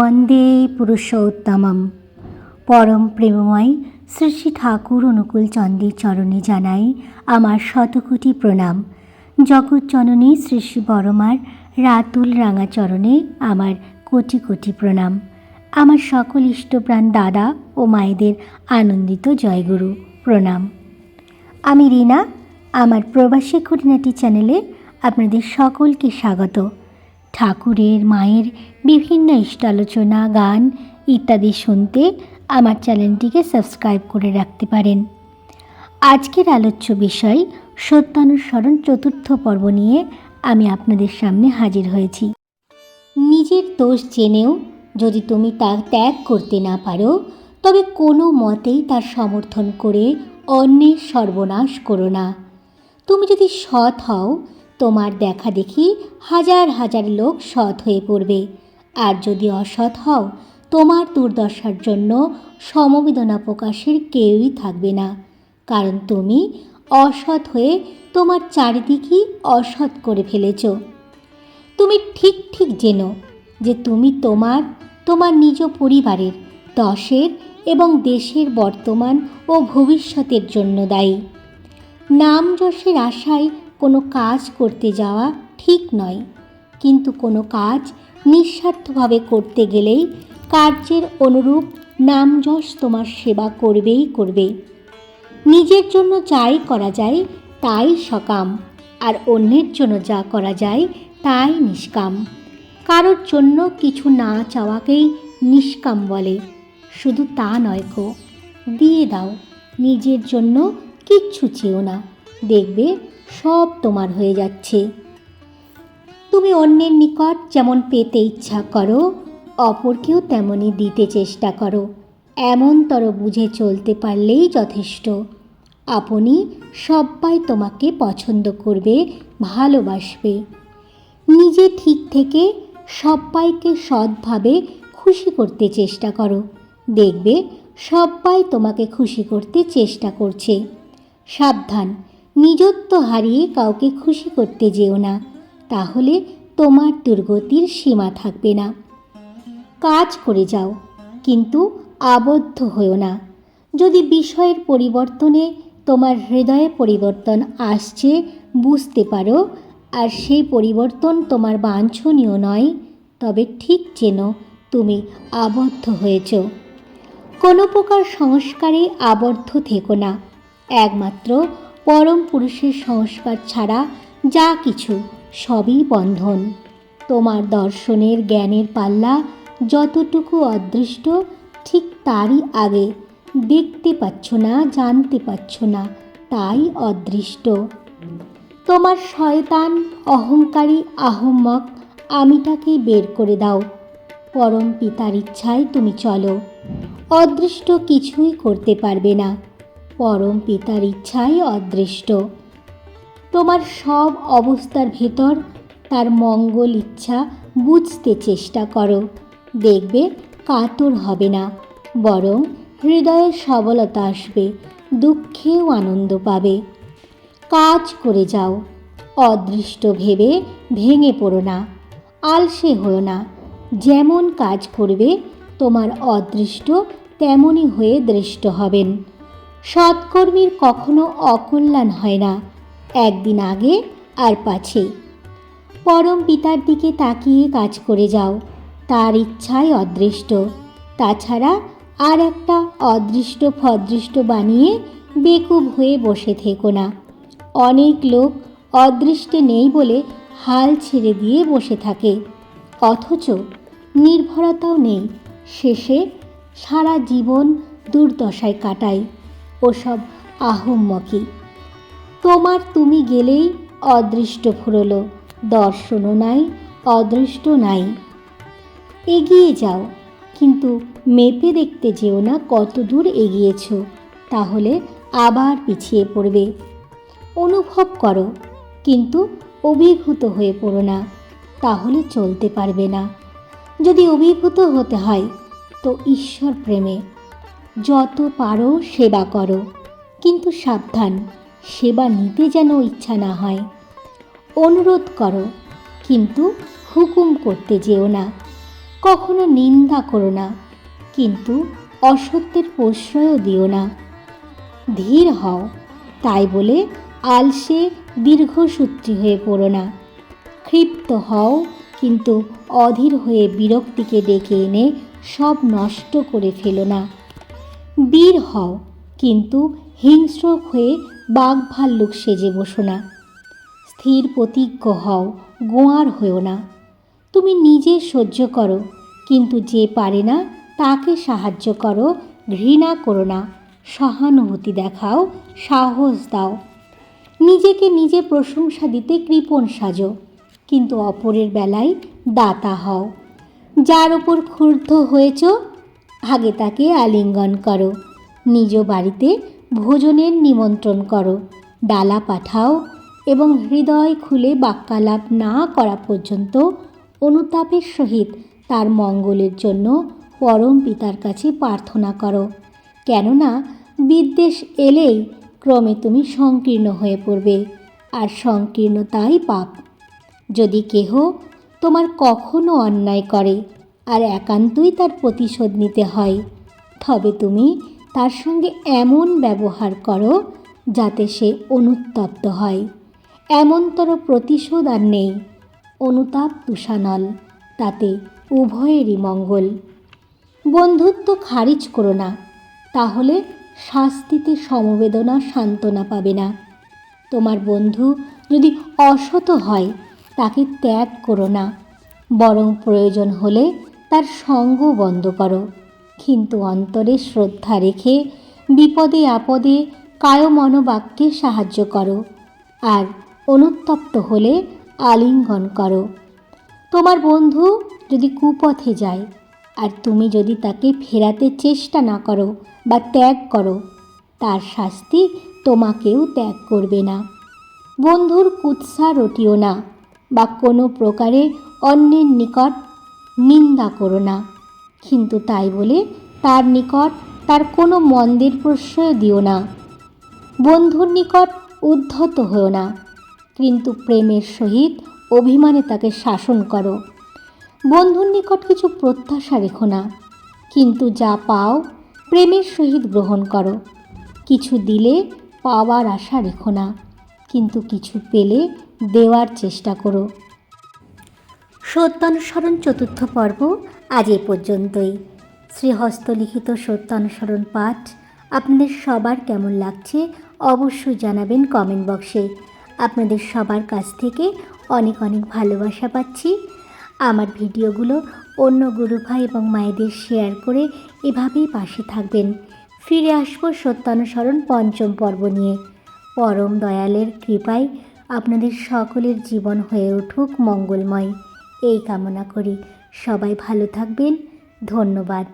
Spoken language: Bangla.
বন্দে পুরুষোত্তমম। পরম প্রেমময় শ্রী শ্রী ঠাকুর অনুকূল চন্দ্রের চরণে জানাই আমার শতকোটি প্রণাম। জগৎ জননী শ্রী শ্রী বড়মার রাতুল রাঙা চরণে আমার কোটি কোটি প্রণাম। আমার সকল ইষ্টপ্রাণ দাদা ও মায়েদের আনন্দিত জয়গুরু প্রণাম। আমি রিনা, আমার প্রবাসী খুঁটিনাটি চ্যানেলে আপনাদের সকলকে স্বাগত। ঠাকুরের মায়ের বিভিন্ন ইষ্টালোচনা, গান ইত্যাদি শুনতে আমার চ্যানেলটিকে সাবস্ক্রাইব করে রাখতে পারেন। আজকের আলোচ্য বিষয় সত্যানুসরণ চতুর্থ পর্ব নিয়ে আমি আপনাদের সামনে হাজির হয়েছি। নিজের দোষ জেনেও যদি তুমি তা ত্যাগ করতে না পারো, তবে কোনো মতেই তার সমর্থন করে অন্যের সর্বনাশ করো না। তুমি যদি সৎ হও তোমার দেখা দেখি হাজার হাজার লোক সৎ হয়ে পড়বে। আর যদি অসৎ হও, তোমার দুর্দশার জন্য সমবেদনা প্রকাশের কেউই থাকবে না। কারণ তুমি অসৎ হয়ে তোমার চারিদিকই অসৎ করে ফেলেছ। তুমি ঠিক ঠিক জেনো যে তুমি তোমার তোমার নিজ পরিবারের, দশের এবং দেশের বর্তমান ও ভবিষ্যতের জন্য দায়ী। নাম যশের আশায় কোনো কাজ করতে যাওয়া ঠিক নয়। কিন্তু কোনো কাজ নিঃস্বার্থভাবে করতে গেলেই কার্যের অনুরূপ নাম যশ তোমার সেবা করবেই করবে। নিজের জন্য যাই করা যায় তাই সকাম, আর অন্যের জন্য যা করা যায় তাই নিষ্কাম। কারোর জন্য কিছু না চাওয়াকেই নিষ্কাম বলে। শুধু তা নয় কো দিয়ে দাও, নিজের জন্য কিচ্ছু চেও না। দেখবে সব তোমার হয়ে যাচ্ছে। তুমি অন্যের নিকট যেমন পেতে ইচ্ছা করো, অপরকেও তেমনই দিতে চেষ্টা করো। এমনতর বুঝে চলতে পারলেই যথেষ্ট। আপনি সবাই তোমাকে পছন্দ করবে, ভালোবাসবে। নিজে ঠিক থেকে সবাইকে সৎভাবে খুশি করতে চেষ্টা করো। দেখবে সবাই তোমাকে খুশি করতে চেষ্টা করছে। সাবধান নিজত্ব হারিয়ে কাউকে খুশি করতে যেও না। তাহলে তোমার দুর্গতির সীমা থাকবে না। কাজ করে যাও, কিন্তু আবদ্ধ হও না। যদি বিষয়ের পরিবর্তনে তোমার হৃদয়ে পরিবর্তন আসছে, বুঝতে পারো, আর সেই পরিবর্তন তোমার বাঞ্ছনীয় নয়, তবে ঠিক যেন তুমি আবদ্ধ হয়েছ। কোনো প্রকার সংস্কারে আবদ্ধ থেকো না। একমাত্র পরম পুরুষের সংস্কার ছাড়া যা কিছু সবই বন্ধন। তোমার দর্শনের জ্ঞানের পাল্লা যতটুকু অদৃষ্ট, ঠিক তারই আগে দেখতে পাচ্ছ না, জানতে পারছ না, তাই অদৃষ্ট। তোমার শয়তান অহংকারী আহম্মক আমিটাকে বের করে দাও। পরম পিতার ইচ্ছায় তুমি চলো। অদৃষ্ট কিছুই করতে পারবে না। পরম পিতার ইচ্ছাই অদৃষ্ট। তোমার সব অবস্থার ভেতর তার মঙ্গল ইচ্ছা বুঝতে চেষ্টা করো। দেখবে কাতর হবে না, বরং হৃদয়ে সবলতা আসবে, দুঃখেও আনন্দ পাবে। কাজ করে যাও, অদৃষ্ট ভেবে ভেঙে পড়ো না, আলসে হও না। যেমন কাজ করবে, তোমার অদৃষ্ট তেমনই হয়ে দৃষ্ট হবেন। সৎকর্মীর কখনো অকল্যাণ হয় না, একদিন আগে আর পাছে। পরম পিতার দিকে তাকিয়ে কাজ করে যাও, তার ইচ্ছায় অদৃষ্ট। তাছাড়া আর একটা অদৃষ্ট ফদৃষ্ট বানিয়ে বেকুব হয়ে বসে থেকো না। অনেক লোক অদৃষ্টে নেই বলে হাল ছেড়ে দিয়ে বসে থাকে, অথচ নির্ভরতাও নেই। শেষে সারা জীবন দুর্দশায় কাটায় ওসব আহম্মকি তোমার তুমি গেলেই অদৃষ্ট ফুরলো। দর্শনও নাই অদৃষ্ট নাই। এগিয়ে যাও, কিন্তু মেপে দেখতে যেও না কত দূর এগিয়েছ, তাহলে আবার পিছিয়ে পড়বে। অনুভব করো, কিন্তু অভিভূত হয়ে পড়ো না, তাহলে চলতে পারবে না। যদি অভিভূত হতে হয়, তো ঈশ্বর প্রেমে যত পারো সেবা করো, কিন্তু সাবধান, সেবা নিতে যেন ইচ্ছা না হয়। অনুরোধ করো, কিন্তু হুকুম করতে যেও না। কখনো নিন্দা করো না, কিন্তু অসত্যের প্রশ্রয়ও দিও না। ধীর হও, তাই বলে আলসে দীর্ঘসূত্রী হয়ে পড়ো না। ক্ষিপ্ত হও, কিন্তু অধীর হয়ে বিরক্তিকে ডেকে এনে সব নষ্ট করে ফেলো না। বীর হও, কিন্তু হিংস্র হয়ে বাঘ ভাল্লুক সেজে বসো না। স্থির প্রতিজ্ঞ হও, গোয়ার হয়েও না। তুমি নিজে সহ্য করো, কিন্তু যে পারে না, তাকে সাহায্য করো, ঘৃণা করো না। সহানুভূতি দেখাও, সাহস দাও। নিজেকে নিজে প্রশংসা দিতে কৃপণ সাজো, কিন্তু অপরের বেলায় দাতা হও। যার ওপর ক্ষুব্ধ হয়েছ আগে তাকে আলিঙ্গন করো। নিজ বাড়িতে ভোজনের নিমন্ত্রণ করো। ডালা পাঠাও এবং হৃদয় খুলে বাক্যালাপ না করা পর্যন্ত অনুতাপের সহিত তার মঙ্গলের জন্য পরম পিতার কাছে প্রার্থনা করো। কেননা বিদ্বেষ এলেই ক্রমে তুমি সংকীর্ণ হয়ে পড়বে, আর সংকীর্ণতাই পাপ। যদি কেহ তোমার কখনো অন্যায় করে আর একান্তই তার প্রতিশোধ নিতে হয়। তবে তুমি তার সঙ্গে এমন ব্যবহার করো যাতে সে অনুত্তপ্ত হয়। এমনতর প্রতিশোধ আর নেই। অনুতাপ তুষানল, তাতে উভয়েরই মঙ্গল। বন্ধুত্ব খারিজ করো না, তাহলে শাস্তিতে সমবেদনা সান্ত্বনা পাবে না। তোমার বন্ধু যদি অসত হয়, তাকে ত্যাগ করো না, বরং প্রয়োজন হলে তার সঙ্গ বন্ধ করো। কিন্তু অন্তরে শ্রদ্ধা রেখে বিপদে আপদে কায় মনোবাক্যে সাহায্য করো আর অনুত্তপ্ত হলে আলিঙ্গন করো। তোমার বন্ধু যদি কুপথে যায় আর তুমি যদি তাকে ফেরাতে চেষ্টা না করো বা ত্যাগ করো, তার শাস্তি তোমাকেও ত্যাগ করবে না। বন্ধুর কুৎসা রটিও না বা কোনো প্রকারে অন্যের নিকট নিন্দা করো না। কিন্তু তাই বলে তার নিকট তার কোনো মন্দের প্রশ্রয় দিও না। বন্ধুর নিকট উদ্ধত হও না। কিন্তু প্রেমের সহিত অভিমানে তাকে শাসন করো। বন্ধুর নিকট কিছু প্রত্যাশা রেখো না। কিন্তু যা পাও প্রেমের সহিত গ্রহণ করো। কিছু দিলে পাওয়ার আশা রেখো না। কিন্তু কিছু পেলে দেওয়ার চেষ্টা করো। সত্যানুসরণ চতুর্থ পর্ব আজ এ পর্যন্তই। শ্রীহস্তলিখিত সত্যানুসরণ পাঠ আপনাদের সবার কেমন লাগছে অবশ্যই জানাবেন কমেন্ট বক্সে আপনাদের সবার কাছ থেকে অনেক অনেক ভালোবাসা পাচ্ছি। আমার ভিডিওগুলো অন্য গুরু ভাই এবং মায়েদের শেয়ার করে এভাবেই পাশে থাকবেন। ফিরে আসব সত্যানুসরণ পঞ্চম পর্ব নিয়ে। পরম দয়ালের কৃপায় আপনাদের সকলের জীবন হয়ে উঠুক মঙ্গলময়। এই কামনা করি। সবাই ভালো থাকবেন। ধন্যবাদ।